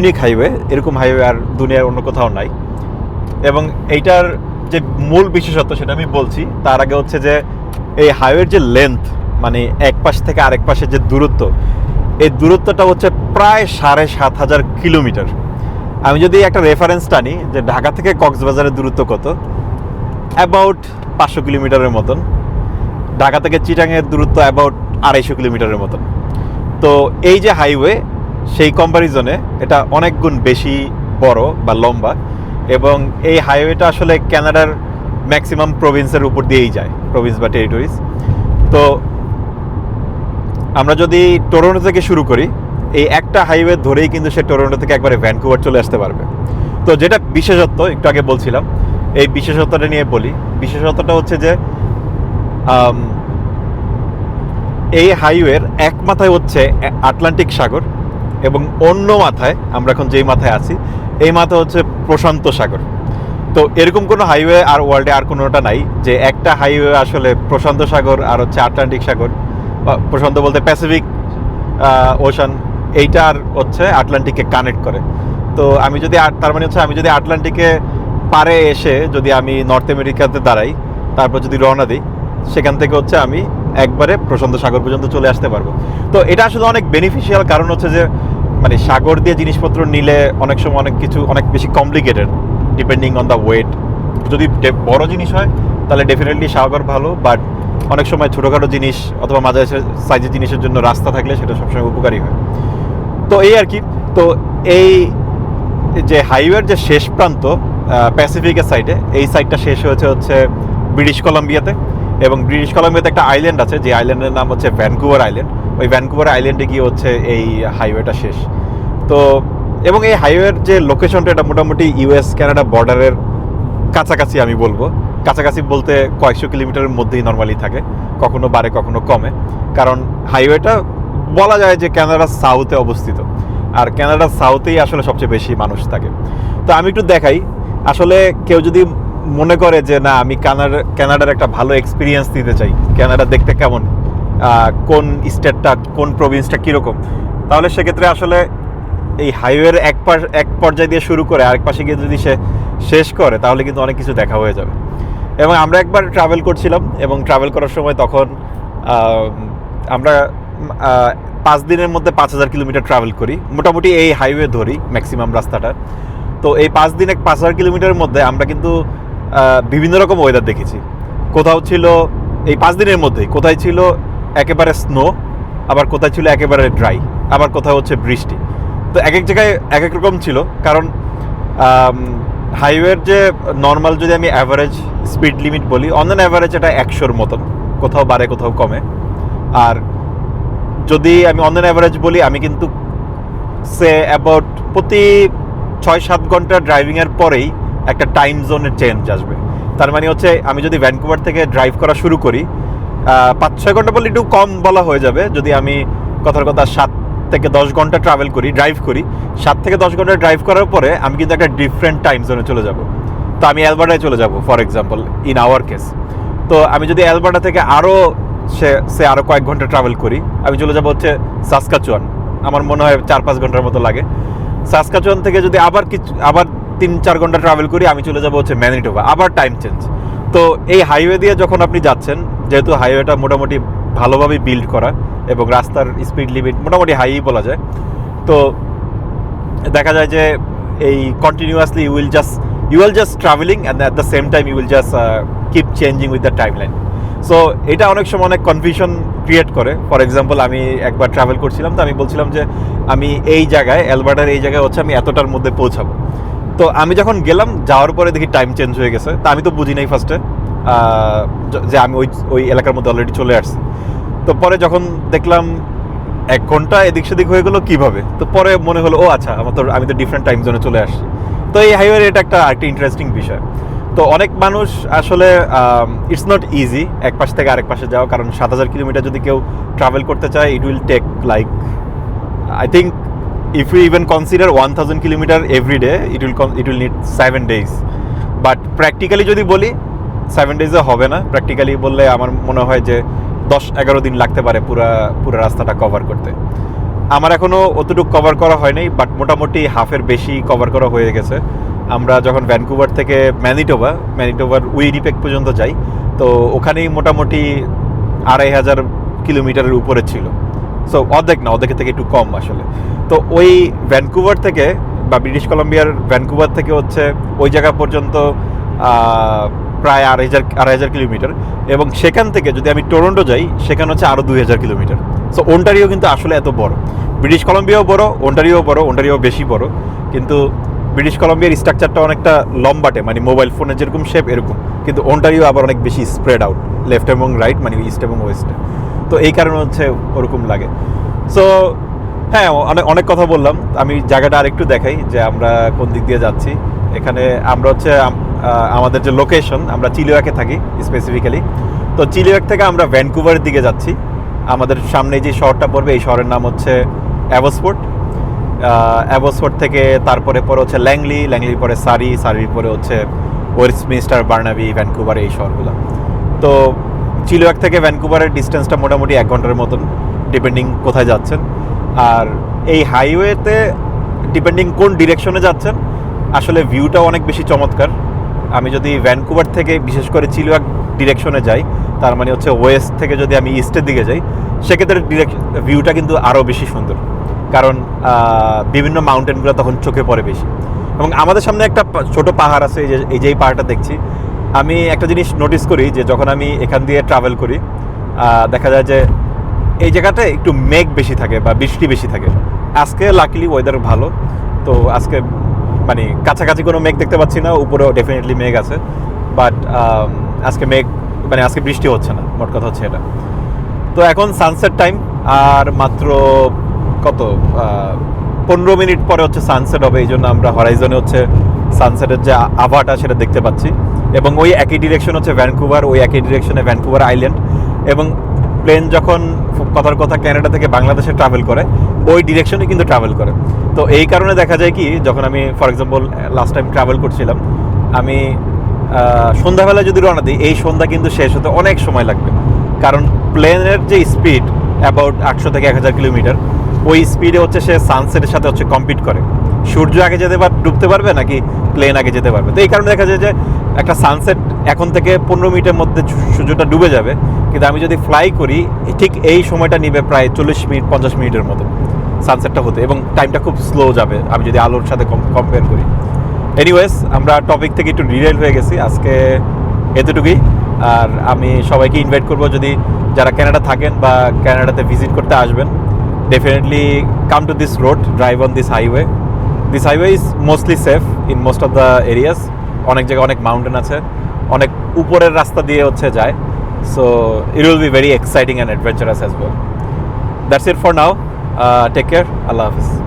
Unique highway এরকম highway আর দুনিয়ার অন্য কোথাও নাই। এবং এইটার যে মূল বিশেষত্ব সেটা আমি বলছি, তার আগে হচ্ছে যে এই হাইওয়ের যে লেন্থ মানে এক পাশ থেকে আরেক পাশের যে দূরত্ব, এই দূরত্বটা হচ্ছে প্রায় সাড়ে সাত হাজার কিলোমিটার। আমি যদি একটা রেফারেন্স টানি যে ঢাকা থেকে কক্সবাজারের দূরত্ব কত অ্যাবাউট পাঁচশো কিলোমিটারের মতন। ঢাকা থেকে চিটাংয়ের দূরত্ব অ্যাবাউট আড়াইশো কিলোমিটারের মতন। তো এই যে হাইওয়ে সেই কম্প্যারিজনে এটা অনেক গুণ বেশি বড় বা লম্বা এবং এই হাইওয়েটা আসলে কানাডার ম্যাক্সিমাম প্রভিন্সের উপর দিয়েই যায় প্রভিন্স বা টেরিটরিজ তো আমরা যদি টরন্টো থেকে শুরু করি, এই একটা হাইওয়ে ধরেই কিন্তু সে টরন্টো থেকে একবারে ভ্যানকুভার চলে আসতে পারবে। তো যেটা বিশেষত্ব, একটু আগে বলছিলাম, এই বিশেষত্বটা নিয়ে বলি। বিশেষত্বটা হচ্ছে যে এই হাইওয়ের এক মাথায় হচ্ছে আটলান্টিক সাগর এবং অন্য মাথায়, আমরা এখন যেই মাথায় আছি, এই মাথা হচ্ছে প্রশান্ত সাগর। তো এরকম কোনো হাইওয়ে আর ওয়ার্ল্ডে আর কোনোটা নাই যে একটা হাইওয়ে আসলে প্রশান্ত সাগর আর হচ্ছে আটলান্টিক সাগর বা প্রশান্ত বলতে প্যাসিফিক ওশান এইটা আর হচ্ছে আটলান্টিককে কানেক্ট করে। তো আমি যদি তার মানে হচ্ছে আমি যদি আটলান্টিকে পারে এসে যদি আমি নর্থ আমেরিকাতে দাঁড়াই, তারপর যদি রওনা দিই, সেখান থেকে হচ্ছে আমি একবারে প্রশান্ত সাগর পর্যন্ত চলে আসতে পারব। তো এটা আসলে অনেক বেনিফিশিয়াল কারণ হচ্ছে যে মানে সাগর দিয়ে জিনিসপত্র নিলে অনেক সময় অনেক কিছু অনেক বেশি complicated depending on the weight যদি বড় জিনিস হয়, তাহলে ডেফিনেটলি সাগর ভালো বাট অনেক সময় ছোটোখাটো জিনিস অথবা মাঝারি সাইজের জিনিসের জন্য রাস্তা থাকলে সেটা সবসময় উপকারী হয়। তো এই আর কি, তো এই যে হাইওয়ের যে শেষ প্রান্ত প্যাসিফিকের সাইডে এই সাইডটা শেষ হয়েছে হচ্ছে ব্রিটিশ কলাম্বিয়াতে এবং ব্রিটিশ কলাম্বিয়াতে একটা আইল্যান্ড আছে, যে আইল্যান্ডের নাম হচ্ছে ভ্যানকুভার আইল্যান্ড ওই ভ্যানকুভার আইল্যান্ডে গিয়ে হচ্ছে এই হাইওয়েটা শেষ। তো, এবং এই হাইওয়ের যে লোকেশনটা এটা মোটামুটি ইউএস কানাডা বর্ডারের কাছাকাছি আমি বলব। কাছাকাছি বলতে কয়েকশো কিলোমিটারের মধ্যেই নর্মালি থাকে, কখনো বাড়ে, কখনো কমে। কারণ হাইওয়েটা বলা যায় যে কানাডার সাউথে অবস্থিত। আর কানাডার সাউথেই আসলে সবচেয়ে বেশি মানুষ থাকে। তো আমি একটু দেখাই, আসলে কেউ যদি মনে করে যে, না, আমি কানাডা কানাডার একটা ভালো এক্সপিরিয়েন্স দিতে চাই কানাডা দেখতে কেমন? কোন স্টেটটা কোন প্রভিন্সটা কীরকম? তাহলে সেক্ষেত্রে আসলে এই হাইওয়ের এক পাশ এক পর্যায়ে দিয়ে শুরু করে আরেক পাশে গিয়ে যদি সে শেষ করে, তাহলে কিন্তু অনেক কিছু দেখা হয়ে যাবে। এবং আমরা একবার ট্রাভেল করছিলাম এবং ট্রাভেল করার সময় তখন আমরা পাঁচ দিনের মধ্যে পাঁচ হাজার কিলোমিটার ট্রাভেল করি। মোটামুটি এই হাইওয়ে ধরি ম্যাক্সিমাম রাস্তাটা। তো এই পাঁচ দিনে পাঁচ হাজার কিলোমিটারের মধ্যে আমরা কিন্তু বিভিন্ন রকম ওয়েদার দেখেছি। কোথাও ছিল এই পাঁচ দিনের মধ্যেই, কোথায় ছিল একেবারে স্নো আবার কোথায় ছিল একেবারে ড্রাই আবার কোথাও হচ্ছে বৃষ্টি। তো এক এক জায়গায় এক এক রকম ছিল, কারণ হাইওয়ের যে নর্মাল যদি আমি অ্যাভারেজ স্পিড লিমিট বলি অন অ্যান অ্যাভারেজ এটা একশোর মতন, কোথাও বাড়ে, কোথাও কমে। আর যদি আমি অন অ্যান অ্যাভারেজ বলি, আমি কিন্তু সে অ্যাবাউট প্রতি ছয় সাত ঘণ্টা ড্রাইভিংয়ের পরেই একটা টাইম জোনের চেঞ্জ আসবে। তার মানে হচ্ছে, আমি যদি ভ্যানকুভার থেকে ড্রাইভ করা শুরু করি পাঁচ ছয় ঘণ্টা বললে একটু কম বলা হয়ে যাবে। যদি আমি কথার কথা সাত থেকে দশ ঘণ্টা ট্রাভেল করি ড্রাইভ করি, সাত থেকে দশ ঘণ্টা ড্রাইভ করার পরে আমি কিন্তু একটা ডিফারেন্ট টাইম জোনে চলে যাব। তো আমি অ্যালবার্টায় চলে যাব for example in our case তো আমি যদি অ্যালবার্টা থেকে আরও সে সে আরও কয়েক ঘণ্টা ট্রাভেল করি, আমি চলে যাব হচ্ছে সাসকাচুয়ান আমার মনে হয় চার পাঁচ ঘণ্টার মতো লাগে। সাসকাচুয়ান থেকে যদি আবার কিছু, আবার তিন চার ঘণ্টা ট্রাভেল করি, আমি চলে যাব হচ্ছে ম্যানিটোবা আবার টাইম চেঞ্জ তো এই হাইওয়ে দিয়ে যখন আপনি যাচ্ছেন, যেহেতু হাইওয়েটা মোটামুটি ভালোভাবে বিল্ড করা এবং রাস্তার স্পিড লিমিট মোটামুটি হাই বলা যায়, তো দেখা যায় যে এই continuously you will just you will just traveling and at the same time you will just keep changing with the time line so এটা অনেক সময় অনেক কনফিউশন ক্রিয়েট করে। ফর এক্সাম্পল আমি একবার ট্রাভেল করছিলাম, তো আমি বলছিলাম যে আমি এই জায়গায় অ্যালবার্টার এই জায়গায় হচ্ছে আমি এতটার মধ্যে পৌঁছাবো। তো আমি যখন গেলাম, যাওয়ার পরে দেখি টাইম চেঞ্জ হয়ে গেছে। তা আমি তো বুঝি নাই ফার্স্টে যে আমি ওই ওই এলাকার মধ্যে অলরেডি চলে আসছি। তো পরে যখন দেখলাম এক ঘণ্টা এদিক সেদিক হয়ে গেলো কীভাবে? তো পরে মনে হলো, ও আচ্ছা আমার তো, আমি তো ডিফারেন্ট টাইম জোনে চলে আসছি। তো এই হাইওয়ে এটা একটা একটা ইন্টারেস্টিং বিষয়। তো অনেক মানুষ আসলে ইটস নট ইজি এক পাশ থেকে আরেক পাশে যাওয়া। কারণ সাত হাজার কিলোমিটার যদি কেউ ট্রাভেল করতে চায় it will take like I think if we even consider 1000 kilometer every day, it will it will need seven days. But practically যদি বলি সেভেন ডেজে হবে না। প্র্যাকটিক্যালি বললে আমার মনে হয় যে দশ এগারো দিন লাগতে পারে পুরা পুরো রাস্তাটা কভার করতে। আমার এখনও অতটুকু কভার করা হয়নি বাট মোটামুটি হাফের বেশি কভার করা হয়ে গেছে। আমরা যখন ভ্যানকুভার থেকে ম্যানিটোভা ম্যানিটোভার উইনিপেক পর্যন্ত যাই তো ওখানেই মোটামুটি আড়াই হাজার কিলোমিটারের উপরে ছিল। সো অর্ধেক না অর্ধেকের থেকে একটু কম আসলে। তো ওই ভ্যানকুভার থেকে বা ব্রিটিশ কলম্বিয়ার ভ্যানকুভার থেকে হচ্ছে ওই জায়গা পর্যন্ত প্রায় আড়াই হাজার আড়াই হাজার কিলোমিটার। এবং সেখান থেকে যদি আমি টরন্টো যাই, সেখানে হচ্ছে আরও দুই হাজার কিলোমিটার। সো ওন্টারিও কিন্তু আসলে এত বড়। ব্রিটিশ কলম্বিয়াও বড় ওন্টারিও বড় ওন্টারিও বেশি বড়। কিন্তু ব্রিটিশ কলম্বিয়ার স্ট্রাকচারটা অনেকটা লম্বাটে মানে মোবাইল ফোনের যেরকম শেপ এরকম। কিন্তু ওন্টারিও আবার অনেক বেশি স্প্রেড আউট লেফট এবং রাইট মানে ইস্ট এবং ওয়েস্টে তো এই কারণে হচ্ছে ওরকম লাগে। সো হ্যাঁ অনেক অনেক কথা বললাম। আমি জায়গাটা আরেকটু দেখাই যে আমরা কোন দিক দিয়ে যাচ্ছি। এখানে আমরা হচ্ছে আমাদের যে লোকেশন আমরা চিলিওয়াকে থাকি স্পেসিফিক্যালি তো চিলিওয়াক থেকে আমরা ভ্যানকুভারের দিকে যাচ্ছি। আমাদের সামনে যে শহরটা পড়বে, এই শহরের নাম হচ্ছে অ্যাভোস্পোর্ট অ্যাভোস্পোর্ট থেকে তারপরে পরে হচ্ছে ল্যাংলি, ল্যাংলির পরে সারি, সারির পরে হচ্ছে ওয়েস্টমিনিস্টার, বার্নাবি, ভ্যানকুভার, এই শহরগুলো। তো চিলিওয়াক থেকে ভ্যানকুভারের ডিস্টেন্সটা মোটামুটি এক ঘণ্টার মতন ডিপেন্ডিং কোথায় যাচ্ছেন। আর এই হাইওয়েতে ডিপেন্ডিং কোন ডিরেকশনে যাচ্ছেন, আসলে ভিউটাও অনেক বেশি চমৎকার। আমি যদি ভ্যানকুভার থেকে, বিশেষ করে চিলিওয়াক ডিরেকশনে যাই, তার মানে হচ্ছে ওয়েস্ট থেকে যদি আমি ইস্টের দিকে যাই, সেক্ষেত্রে ডিরেকশন ভিউটা কিন্তু আরও বেশি সুন্দর। কারণ বিভিন্ন মাউন্টেনগুলো তখন চোখে পড়ে বেশি। এবং আমাদের সামনে একটা ছোট পাহাড় আছে, এই যে এই যে এই পাহাড়টা দেখছি। আমি একটা জিনিস নোটিস করি যে যখন আমি এখান দিয়ে ট্রাভেল করি দেখা যায় যে এই জায়গাটায় একটু মেঘ বেশি থাকে বা বৃষ্টি বেশি থাকে। আজকে লাকিলি ওয়েদার ভালো, তো আজকে মানে কাছাকাছি কোনো মেঘ দেখতে পাচ্ছি না, উপরেও ডেফিনেটলি মেঘ আছে বাট আজকে মেঘ মানে আজকে বৃষ্টি হচ্ছে না, মোট কথা হচ্ছে এটা। তো এখন সানসেট টাইম আর মাত্র কত পনেরো মিনিট পরে হচ্ছে সানসেট হবে এই জন্য আমরা হরাইজনে হচ্ছে সানসেটের যে আভাটা সেটা দেখতে পাচ্ছি। এবং ওই একই ডিরেকশন হচ্ছে ভ্যানকুভার ওই একই ডিরেকশনে ভ্যানকুভার আইল্যান্ড এবং প্লেন যখন কথার কথা কানাডা থেকে বাংলাদেশে ট্রাভেল করে, ওই ডিরেকশনে কিন্তু ট্রাভেল করে। তো এই কারণে দেখা যায় কি, যখন আমি for example last time travel করছিলাম, আমি সন্ধ্যাবেলা যদি রওনা দিই, এই সন্ধ্যা কিন্তু শেষ হতে অনেক সময় লাগবে। কারণ প্লেনের যে স্পিড অ্যাবাউট আটশো থেকে এক হাজার কিলোমিটার, ওই স্পিডে হচ্ছে সে সানসেটের সাথে হচ্ছে কম্পিট করে। সূর্য আগে যেতে পার, ডুবতে পারবে নাকি প্লেন আগে যেতে পারবে? তো এই কারণে দেখা যায় যে একটা সানসেট এখন থেকে পনেরো মিনিটের মধ্যে সূর্যটা ডুবে যাবে। কিন্তু আমি যদি ফ্লাই করি, ঠিক এই সময়টা নিবে প্রায় চল্লিশ মিনিট, পঞ্চাশ মিনিটের মতো। সানসেটটা হতে, এবং টাইমটা খুব স্লো যাবে, আমি যদি আলোর সাথে কম্পেয়ার করি। এনিওয়েজ আমরা টপিক থেকে একটু ডিটেল হয়ে গেছি, আজকে এতটুকুই। আর আমি সবাইকে ইনভাইট করব, যদি যারা কানাডা থাকেন বা কানাডাতে ভিজিট করতে আসবেন definitely come to this road drive on this highway this highway is mostly safe in most of the areas অনেক জায়গায় অনেক মাউন্টেন আছে, অনেক উপরের রাস্তা দিয়ে হচ্ছে যায়। So it will be very exciting and adventurous as well. That's it for now. Uh, take care. Allah Hafiz.